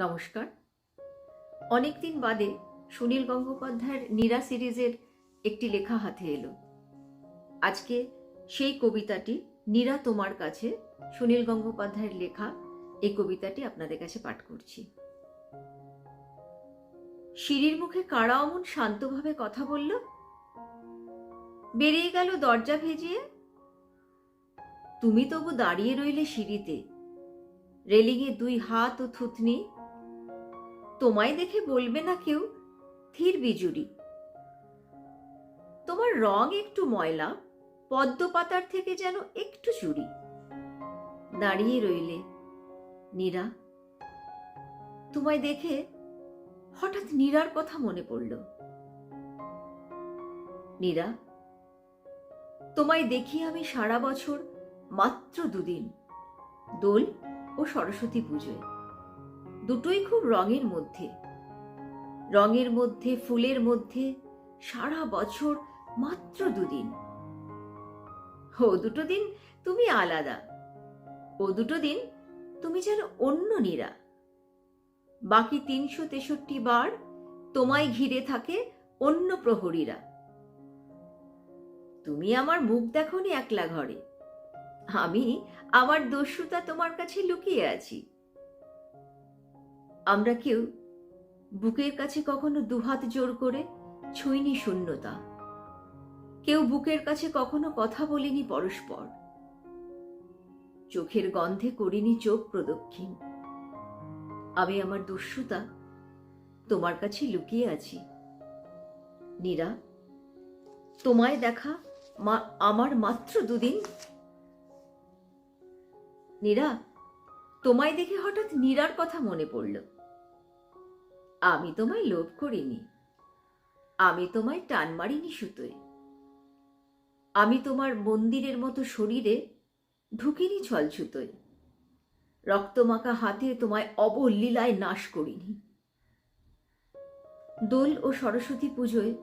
নমস্কার। অনেকদিন বাদে সুনীল গঙ্গোপাধ্যায়ের নীরা সিরিজের একটি লেখা হাতে এলো। আজকে সেই কবিতাটি নীরা তোমার কাছে, সুনীল গঙ্গোপাধ্যায়ের লেখা, এই কবিতাটি আপনাদের কাছে পাঠ করছি। সিঁড়ির মুখে কারা অমন শান্তভাবে কথা বলল? বেরিয়ে গেল দরজা ভেজিয়ে। তুমি তবু দাঁড়িয়ে রইলে সিঁড়িতে। রেলিংয়ে দুই হাত ও থুতনি তোমায় দেখে বলবে না কেউ? ধীর বিজুরি। তোমার রং একটু ময়লা, পদ্ম পাতার থেকে যেন একটু চুরি। দাঁড়িয়ে রইলে, নীরা। তোমায় দেখে হঠাৎ নীরার কথা মনে পড়ল। নীরা, তোমায় দেখি আমি সারা বছর মাত্র দুদিন, দোল ও সরস্বতী পুজোয়। দুটোই খুব রঙের মধ্যে। রঙের মধ্যে, ফুলের মধ্যে, সারা বছর মাত্র দুদিন। ও দুটো দিন তুমি আলাদা। ও দুটো দিন তুমি যেন অন্য নীরা। বাকি তিনশো তেষট্টি বার তোমায় ঘিরে থাকে অন্য প্রহরীরা। তুমি আমার মুখ দেখনি একলা ঘরে। আমি আমার দস্যুতা তোমার কাছে লুকিয়ে আছি। আমরা কেউ বুকের কাছে কখনো দুহাত জোর করে ছুঁইনি শূন্যতা। কেউ বুকের কাছে কখনো কথা বলিনি পরস্পর। চোখের গন্ধে করিনি চোখ প্রদক্ষিণ। আমি আমার দস্যুতা তোমার কাছে লুকিয়ে আছি। নীরা, তোমায় দেখা মা, আমার মাত্র দুদিন। নীরা, তোমায় দেখে হঠাৎ নীরার কথা মনে পড়ল। আমি তোমায় লোভ করিনি। আমি তোমায় টান মারিনি সুতোয়। আমি তোমার মন্দিরের মতো শরীরে ঢুকিনি ছল ছলছুতোয় রক্তমাখা হাতে তোমায় অবলীলায় নাশ করিনি। দোল ও সরস্বতী পুজোয়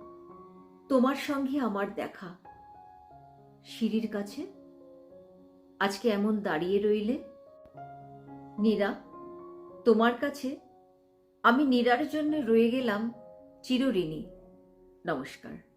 তোমার সঙ্গে আমার দেখা। সিঁড়ির কাছে আজকে এমন দাঁড়িয়ে রইলে। নীরা, তোমার কাছে আমি নীরার জন্য রয়ে গেলাম চিরঋণী। নমস্কার।